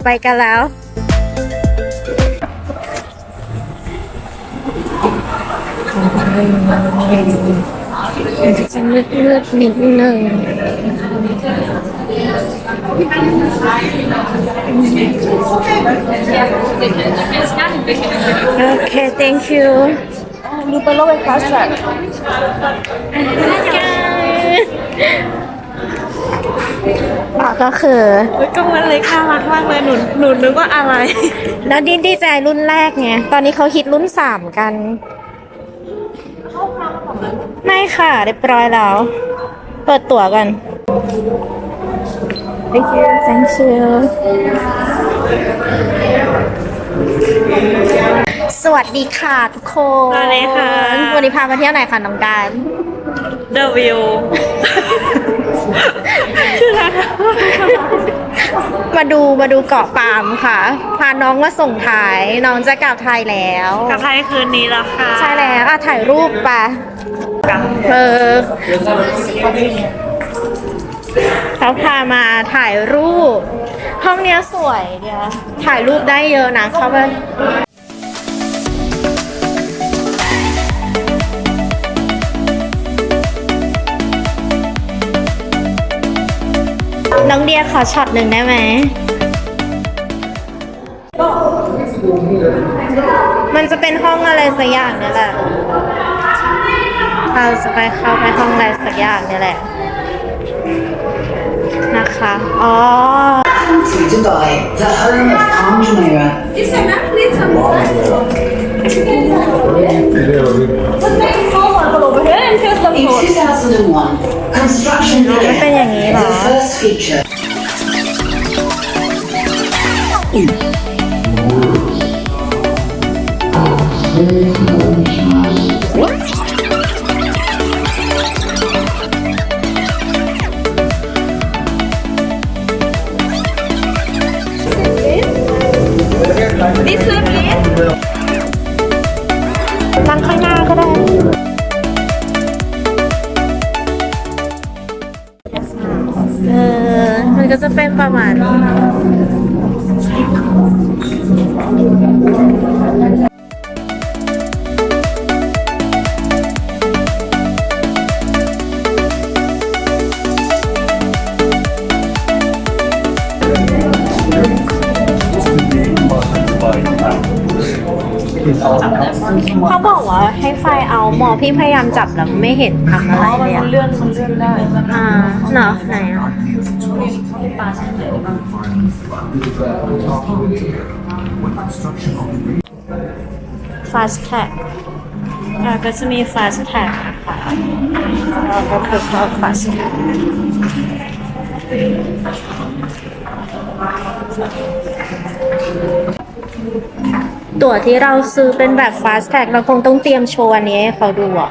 สาวไปกันแล้ว จะมืดมืดๆนิดนึงโอเค thank you ดูไปโลกเป็นฟาสต์แทร็ก อะก็คือ ก็มันเล็กน่ารักมากเลยหนูหนูนึกว่าอะไร แล้วดินดีใจรุ่นแรกไงตอนนี้เขาฮิตรุ่นสามกัน ไม่ค่ะเรียบร้อยแล้ว เปิดตั๋วกัน thank you thank you สวัสดีค่ะทุกคนสวัสดีค่ะ วันนี้พามาเที่ยวไหนคะน้องการ The View ชื่อร้านมาดูมาดูเกาะปามค่ะ พาน้องมาส่งท้ายน้องจะกลับไทยแล้วกับไทยคืนนี้แล้วค่ะใช่แล้วอะถ่ายรูปปะกับเออเขาพามาถ่ายรูป ห้องเนี้ยสวยเดียวถ่ายรูปได้เยอะนะเข้าไป น้องเดียขอช็อตหนึ่งได้ไหม มันจะเป็นห้องอะไรสักอย่างเนี่ยแหละ เราจะไปเข้าไปห้องอะไรสักอย่างเนี่ยแหละ นะคะ อ๋อ to Dubai, the home of Palm Jumeirah. In 2001, Construction It is the first feature. ก็จะเป็นประมาณนี้เขาบอกว่าให้ไฟเอาหมอพี่พยายามจับแล้วไม่เห็นทำอะไรเลยอะเลื่อนมันเลื่อนได้อ่าเหรอ ไหนอะ fast tag อ่าก็จะมี fast tag นะคะก็คือเข้า fast tag ตั๋วที่เราซื้อเป็นแบบ fast tag เราคงต้องเตรียมโชว์อันนี้ให้เขาดูอะ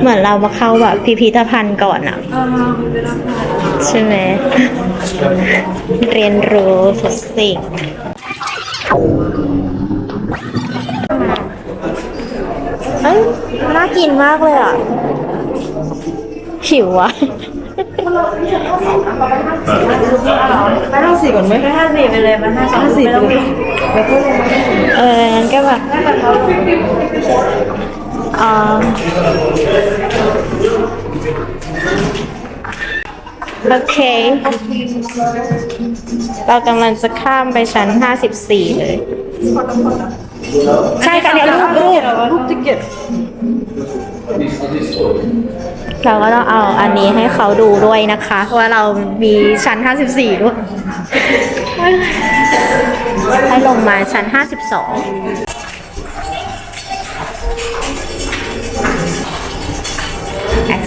เหมือนเรามาเข้าแบบพิพิธภัณฑ์ก่อนอะใช่ไหม เรียนรู้ทุกสิ่งเอ้ยน่ากินมากเลยอะหิวอะไปห้าสี่ก่อนไหมไปห้าสี่ไปเลยมาห้าห้าสี่ไปเลยแล้วก็ลงมา เอองั้นก็แบบอ่า โอเค เรากำลังจะข้ามไปชั้น 54 เลย ใช่ค่ะเนี่ยรูปรูปรูปติ๊กเก็ตเราก็ต้องเอาอันนี้ให้เขาดูด้วยนะคะ ว่าเรามีชั้น 54 ด้วย ให้ลงมาชั้น 52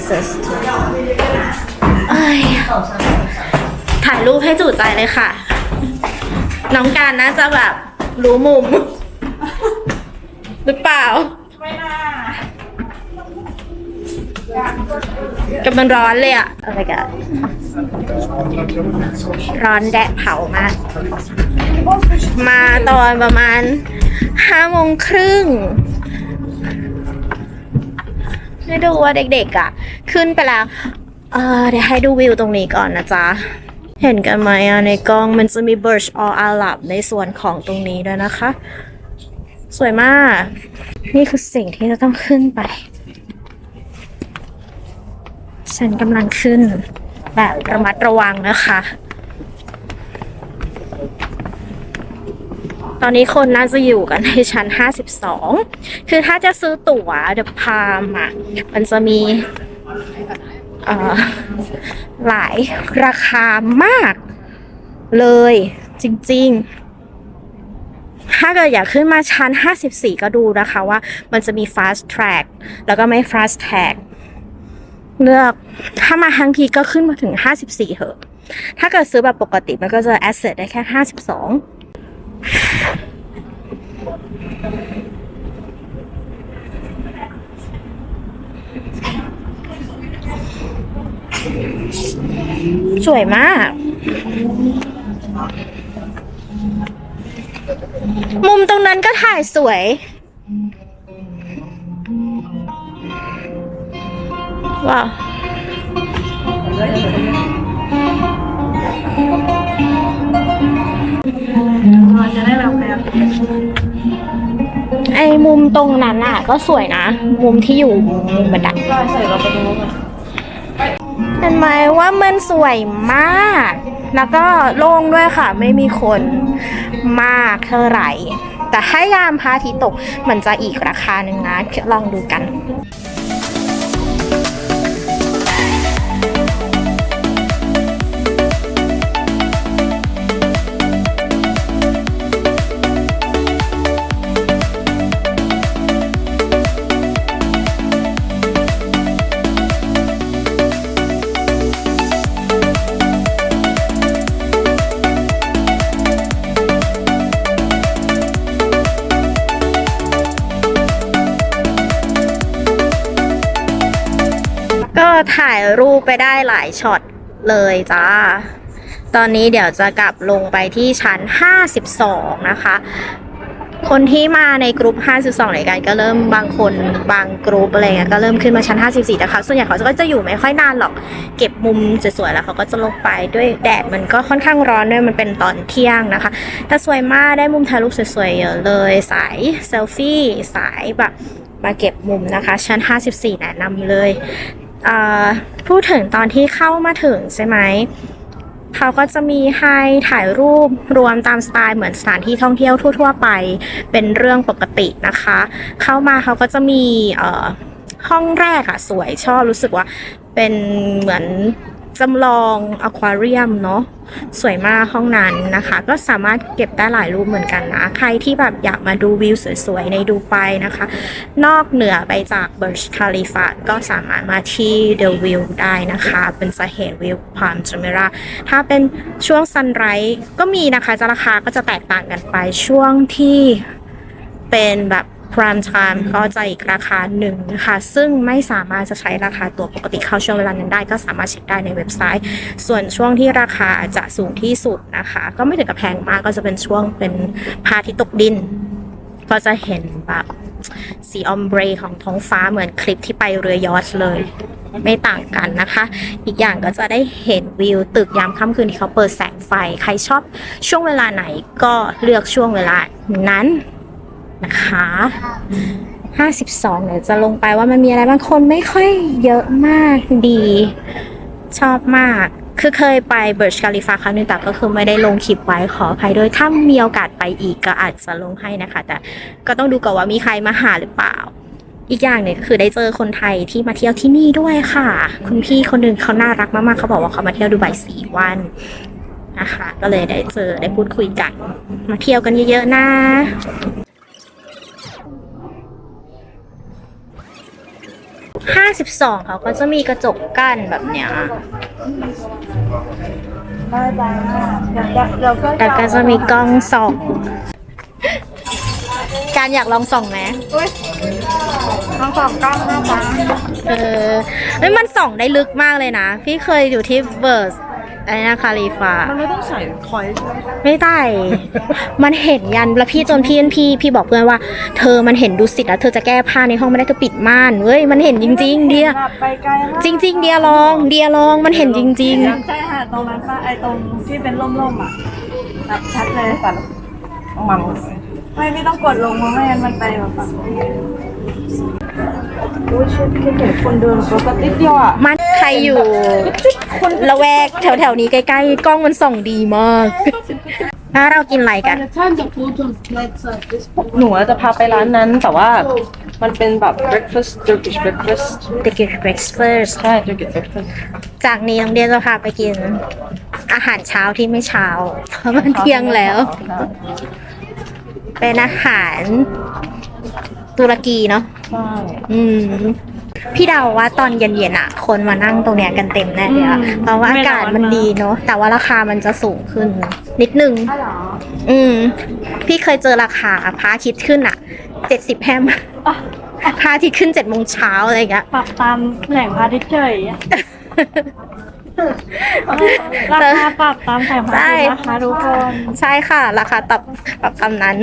access to เอ้ยถ่ายรูปให้จุใจเลยค่ะ น้องการน่าจะแบบรู้มุม หรือเปล่า ไม่น่ากำลังร้อนเลยอะอะไรกันร้อนแดดเผามาก มาตอนประมาณห้าโมงครึ่ง ให้ดูว่าเด็กๆอะ ขึ้นไปแล้ว เออเดี๋ยวให้ดูวิวตรงนี้ก่อนนะจ๊ะ เห็นกันไหมอะในกล้องมันจะมี Burj Al Arab ในส่วนของตรงนี้ด้วยนะคะ สวยมาก นี่คือสิ่งที่จะต้องขึ้นไป ฉันกำลังขึ้นแบบระมัดระวังนะคะ ตอนนี้คนน่าจะอยู่กันในชั้น 52 คือถ้าจะซื้อตั๋วเดอะพามอะ มันจะมีหลายราคามากเลยจริง ๆ ถ้าเกิดอยากขึ้นมาชั้น 54 ก็ดูนะคะว่ามันจะมี fast track แล้วก็ไม่ fast track เลือกถ้ามาทั้งทีก็ขึ้นมาถึง 54 เหอะ ถ้าเกิดซื้อแบบปกติมันก็จะ asset ได้แค่ 52 สวยมาก มุมตรงนั้นก็ถ่ายสวย ว้าว ไอ้มุมตรงนั้นอะ ก็สวยนะ มุมที่อยู่มุมบันไดก็ใส่เราไปตรงนู้นก่อนเห็นไหมว่ามันสวยมาก แล้วก็โล่งด้วยค่ะ ไม่มีคนมากเท่าไหร่ แต่ถ้ายามพระอาทิตย์ตกมันจะอีกราคาหนึ่งนะลองดูกัน ถ่ายรูปไปได้หลายช็อตเลยจ้า ตอนนี้เดี๋ยวจะกลับลงไปที่ชั้น 52 นะคะ คนที่มาในกรุ๊ป52ในกันก็เริ่มบางคนบางกรุ๊ปอะไรเงี้ยก็เริ่มขึ้นมาชั้น 54นะคะ ส่วนใหญ่เขาก็จะอยู่ไม่ค่อยนานหรอก เก็บมุมสวยๆแล้วเขาก็จะลงไปด้วยแดดมันก็ค่อนข้างร้อนด้วยมันเป็นตอนเที่ยงนะคะแต่สวยมากได้มุมถ่ายรูปสวยๆเยอะเลยสายเซลฟี่สายแบบมาเก็บมุมนะคะ ชั้น 54 แนะนำเลย พูดถึงตอนที่เข้ามาถึงใช่ไหมเขาก็จะมีให้ถ่ายรูปรวมตามสไตล์เหมือนสถานที่ท่องเที่ยวทั่ว ๆ ไปเป็นเรื่องปกตินะคะ เข้ามาเขาก็จะมีห้องแรกอะสวยชอบรู้สึกว่าเป็นเหมือน จำลองอควาเรียมเนาะสวยมากห้องนั้นนะคะ ก็สามารถเก็บได้หลายรูปเหมือนกันนะ ใครที่แบบอยากมาดูวิวสวยๆ ในดูไปนะคะ นอกเหนือไปจากเบิร์ชคาลิฟาก็สามารถมาที่เดลวิวได้นะคะ เป็นสาเหตุวิวพามจเมราถ้าเป็นช่วงซันไรส์ก็มีนะคะจะราคาก็จะแตกต่างกันไปช่วงที่เป็นแบบ prime time ก็จะอีกราคาหนึ่งนะคะ ซึ่งไม่สามารถจะใช้ราคาตัวปกติเข้าช่วงเวลานั้นได้ ก็สามารถเช็คได้ในเว็บไซต์ ส่วนช่วงที่ราคาจะสูงที่สุดนะคะ ก็ไม่ถึงกับแพงมากก็จะเป็นช่วงเป็นพาทิตย์ตกดิน ก็จะเห็นแบบสีออมเบรของท้องฟ้าเหมือนคลิปที่ไปเรือยอชเลย ไม่ต่างกันนะคะ อีกอย่างก็จะได้เห็นวิวตึกยามค่ำคืนที่เขาเปิดแสงไฟ ใครชอบช่วงเวลาไหนก็เลือกช่วงเวลานั้น นะคะ52เดี๋ยวจะลงไปว่ามันมีอะไรบางคนไม่ค่อยเยอะมากดี ชอบมาก คือเคยไปเบิร์ชคาลิฟาครั้งหนึงแต่ก็คือไม่ได้ลงคลิปไว้ขออภัยด้วย ถ้ามีโอกาสไปอีกก็อาจจะลงให้นะคะ แต่ก็ต้องดูก่อนว่ามีใครมาหาหรือเปล่า อีกอย่างเนี่ยคือได้เจอคนไทยที่มาเที่ยวที่นี่ด้วยค่ะ คุณพี่คนหนึ่งเขาน่ารักมากๆเขาบอกว่าเขามาเที่ยวดูไบสี่วันนะคะ ก็เลยได้เจอได้พูดคุยกัน มาเที่ยวกันเยอะๆนะ 52เขาก็จะมีกระจกกั้นแบบเนี้ยได้จ้าเดี๋ยวเดี๋ยวก็แล้วก็จะมีกล้องส่อง การอยากลองส่องไหมทั้งสองกล้องนะจ๊ะเออเฮ้ยมันส่องได้ลึกมากเลยนะ พี่เคยอยู่ที่เบิร์ส ไอ้นะคาลีฟา มันไม่ต้องใส่คอยใช่ไหมไม่ได้ มันเห็นยันแล้วพี่จนพี่พี่พี่บอกเพื่อนว่า เธอมันเห็นดูสิตแล้วเธอจะแก้ผ้าในห้องไม่ได้เธอปิดม่านเว้ยมันเห็นจริง ๆ เดีย แบบไปไกลมากจริง ๆ เดียลองเดียลองมันเห็นจริงใช่ค่ะตรงนั้นป่ะไอ้ตรงที่เป็นร่มๆอะแบบชัดเลยฝันมัมไม่ไม่ต้องกดลงเพราะไม่งั้นมันไปแบบฝั่งโอ้ยชุดคิดถึงคนเดินปกติเดียวอะๆมันใค รอยู่ละแวกแถวๆนี้ใกล้ๆ กล้องมันส่องดีมากแล้วเรากินอะไรกัน the time the food on plates like this หนูจะพาไปร้านนั้นแต่ว่ามันเป็นแบบ breakfast Turkish breakfast The Good Breakfast ใช่ Turkish breakfast จากนี้น้องเดียจะพาไปกิน อาหารเช้าที่ไม่เช้า เพราะมันเที่ยงแล้ว เป็นอาหารตุรกีเนาะใช่อืม พี่เดาว่าตอนเย็นๆอะ คนมานั่งตรงเนี้ยกันเต็มแน่เลยอะเพราะว่าอากาศมันดีเนาะแต่ว่าราคามันจะสูงขึ้น นิดนึงอืม พี่เคยเจอราคาพระอาทิตย์ขึ้นอะเจ็ดสิบแฮมพระอาทิตย์ขึ้นเจ็ดโมงเช้าอะไรอย่างเงี้ยปรับตามแหล่งพาทิตย์เฉยอะราคาปรับตามแหล่งพาทิตย์นะคะทุกคน ใช่ค่ะ ราคาตับปรับตามนั้น